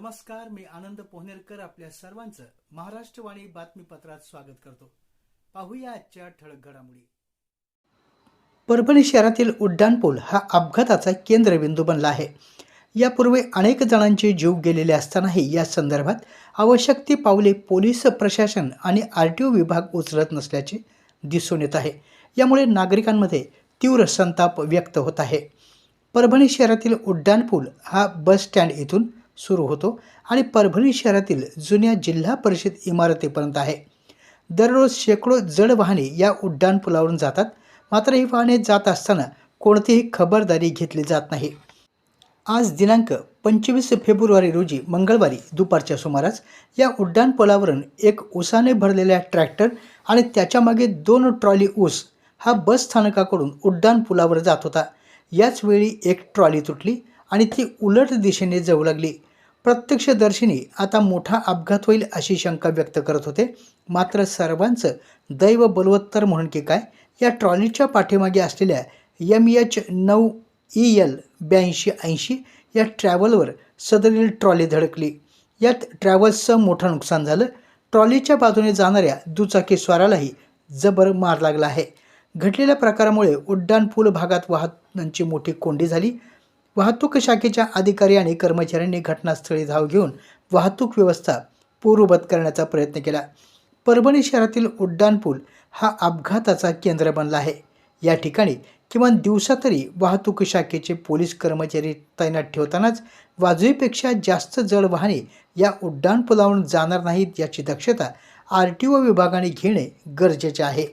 नमस्कार मी आनंद पोहनेरकर आपल्या सर्वांचं महाराष्ट्रवाणी बातमीपत्रात स्वागत करतो. पाहूया आजच्या ठळक घडामोडी. परभणी शहरातील उड्डाणपूल हा अपघाताचा केंद्रबिंदू बनला आहे. यापूर्वी अनेक जणांचे जीव गेलेले असतानाही या संदर्भात आवश्यक ती पावले पोलीस प्रशासन आणि आर टी ओ विभाग उचलत नसल्याचे दिसून येत आहे. यामुळे नागरिकांमध्ये तीव्र संताप व्यक्त होत आहे. परभणी शहरातील उड्डाणपूल हा बस स्टँड येथून सुरू होतो आणि परभणी शहरातील जुन्या जिल्हा परिषद इमारतीपर्यंत आहे. दररोज शेकडो जड वाहने या उड्डाणपुलावरून जातात. मात्र ही वाहने जात असताना कोणतीही खबरदारी घेतली जात नाही. आज दिनांक पंचवीस फेब्रुवारी रोजी मंगळवारी दुपारच्या सुमारास या उड्डाणपुलावरून एक ऊसाने भरलेल्या ट्रॅक्टर आणि त्याच्यामागे दोन ट्रॉली ऊस हा बस स्थानकाकडून उड्डाणपुलावर जात होता. याच वेळी एक ट्रॉली तुटली आणि ती उलट दिशेने जाऊ लागली. प्रत्यक्षदर्शिनी आता मोठा अपघात होईल अशी शंका व्यक्त करत होते. मात्र सर्वांचं दैव बलवत्तर म्हणून की काय या ट्रॉलीच्या पाठीमागे असलेल्या एम एच नऊ ई एल ब्याऐंशी ऐंशी या ट्रॅव्हलवर सदरील ट्रॉली धडकली. यात ट्रॅव्हल्सचं मोठं नुकसान झालं. ट्रॉलीच्या बाजूने जाणाऱ्या दुचाकी स्वारालाही जबर मार लागला आहे. घडलेल्या प्रकारामुळे उड्डाणपूल भागात वाहनांची मोठी कोंडी झाली. वाहतूक शाखेच्या अधिकारी आणि कर्मचाऱ्यांनी घटनास्थळी धाव घेऊन वाहतूक व्यवस्था पूर्ववत करण्याचा प्रयत्न केला. परभणी शहरातील उड्डाणपूल हा अपघाताचा केंद्र बनला आहे. या ठिकाणी किमान दिवसा तरी वाहतूक शाखेचे पोलीस कर्मचारी तैनात ठेवतानाच वाजवीपेक्षा जास्त जड वाहने या उड्डाणपुलावरून जाणार नाहीत याची दक्षता आर टी ओ विभागाने घेणे गरजेचे आहे.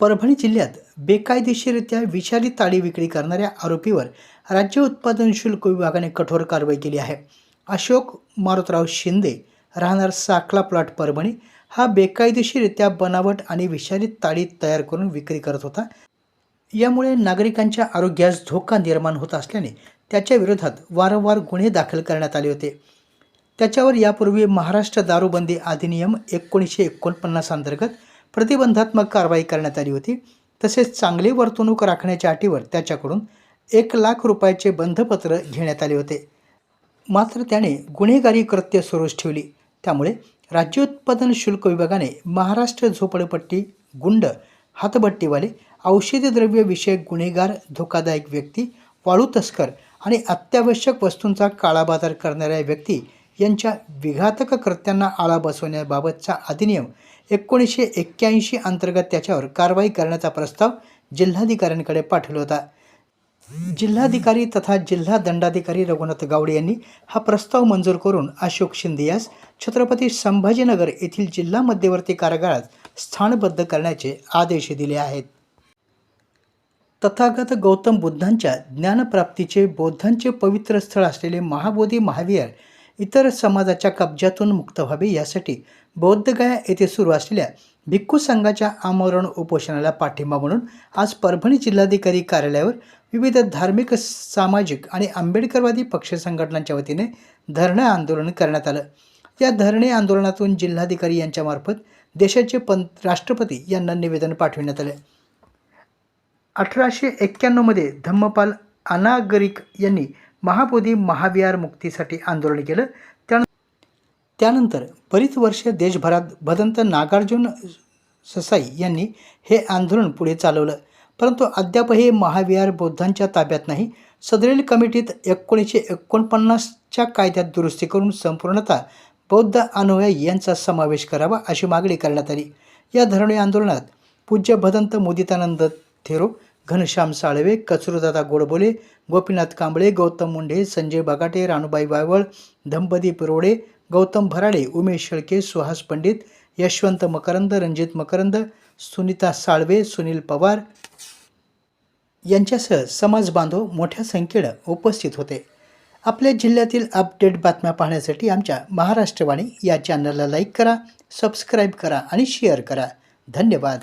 परभणी जिल्ह्यात बेकायदेशीरित्या विषारी ताडी विक्री करणाऱ्या आरोपीवर राज्य उत्पादन शुल्क विभागाने कठोर कारवाई केली आहे. अशोक मारुतराव शिंदे राहणार साखला प्लॉट परभणी हा बेकायदेशीरित्या बनावट आणि विषारी ताडी तयार करून विक्री करत होता. यामुळे नागरिकांच्या आरोग्यास धोका निर्माण होत असल्याने त्याच्या विरोधात वारंवार गुन्हे दाखल करण्यात आले होते. त्याच्यावर यापूर्वी महाराष्ट्र दारूबंदी अधिनियम एकोणीसशे एकोणपन्नास अंतर्गत प्रतिबंधात्मक कारवाई करण्यात आली होती. तसेच चांगली वर्तणूक राखण्याच्या अटीवर त्याच्याकडून एक लाख रुपयाचे बंधपत्र घेण्यात आले होते. मात्र त्याने गुन्हेगारी कृत्य सुरूच ठेवली. त्यामुळे राज्य उत्पादन शुल्क विभागाने महाराष्ट्र झोपडपट्टी गुंड हातभट्टीवाले औषधद्रव्य विषयक गुन्हेगार धोकादायक व्यक्ती वाळू तस्कर आणि अत्यावश्यक वस्तूंचा काळाबाजार करणाऱ्या व्यक्ती यांच्या विघातक कृत्यांना आळा बसवण्याबाबतचा अधिनियम एकोणीसशे एक्क्याऐंशी अंतर्गत त्याच्यावर कारवाई करण्याचा प्रस्ताव जिल्हाधिकाऱ्यांकडे पाठवला होता. जिल्हाधिकारी तथा जिल्हा दंडाधिकारी रघुनाथ गावडे यांनी हा प्रस्ताव मंजूर करून अशोक शिंदे यास छत्रपती संभाजीनगर येथील जिल्हा मध्यवर्ती कारागृहात स्थानबद्ध करण्याचे आदेश दिले आहेत. तथागत गौतम बुद्धांच्या ज्ञानप्राप्तीचे बौद्धांचे पवित्र स्थळ असलेले महाबोधी महावीर इतर समाजाच्या कब्जातून मुक्त व्हावे यासाठी बौद्धगया येथे सुरू असलेल्या भिक्खू संघाच्या आमरण उपोषणाला पाठिंबा म्हणून आज परभणी जिल्हाधिकारी कार्यालयावर विविध धार्मिक सामाजिक आणि आंबेडकरवादी पक्ष संघटनांच्या वतीने धरणे आंदोलन करण्यात आलं. या धरणे आंदोलनातून जिल्हाधिकारी यांच्यामार्फत देशाचे पंत राष्ट्रपती यांना निवेदन पाठविण्यात आले. अठराशे एक्क्याण्णवमध्ये धम्मपाल अनागरिक यांनी महाबोधी महाविहार मुक्तीसाठी आंदोलन केलं. त्या त्यानंतर बरीच वर्षे देशभरात भदंत नागार्जुन ससाई यांनी हे आंदोलन पुढे चालवलं. परंतु अद्यापही महाविहार बौद्धांच्या ताब्यात नाही. सदरील कमिटीत एकोणीसशे एकोणपन्नासच्या कायद्यात दुरुस्ती करून संपूर्णतः बौद्ध अनुयायी यांचा समावेश करावा अशी मागणी करण्यात आली. या धरणे आंदोलनात पूज्य भदंत मोदितानंद थेरो घनश्याम साळवे कचरूदादा गोडबोले गोपीनाथ कांबळे गौतम मुंढे संजय बगाटे राणूबाई वायवळ दंपती पिरोडे गौतम भराडे उमेश शेळके सुहास पंडित यशवंत मकरंद रणजित मकरंद सुनीता साळवे सुनील पवार यांच्यासह समाज बांधव मोठ्या संख्येनं उपस्थित होते. आपल्या जिल्ह्यातील अपडेट बातम्या पाहण्यासाठी आमच्या महाराष्ट्रवाणी या चॅनलला लाईक करा सबस्क्राईब करा आणि शेअर करा. धन्यवाद.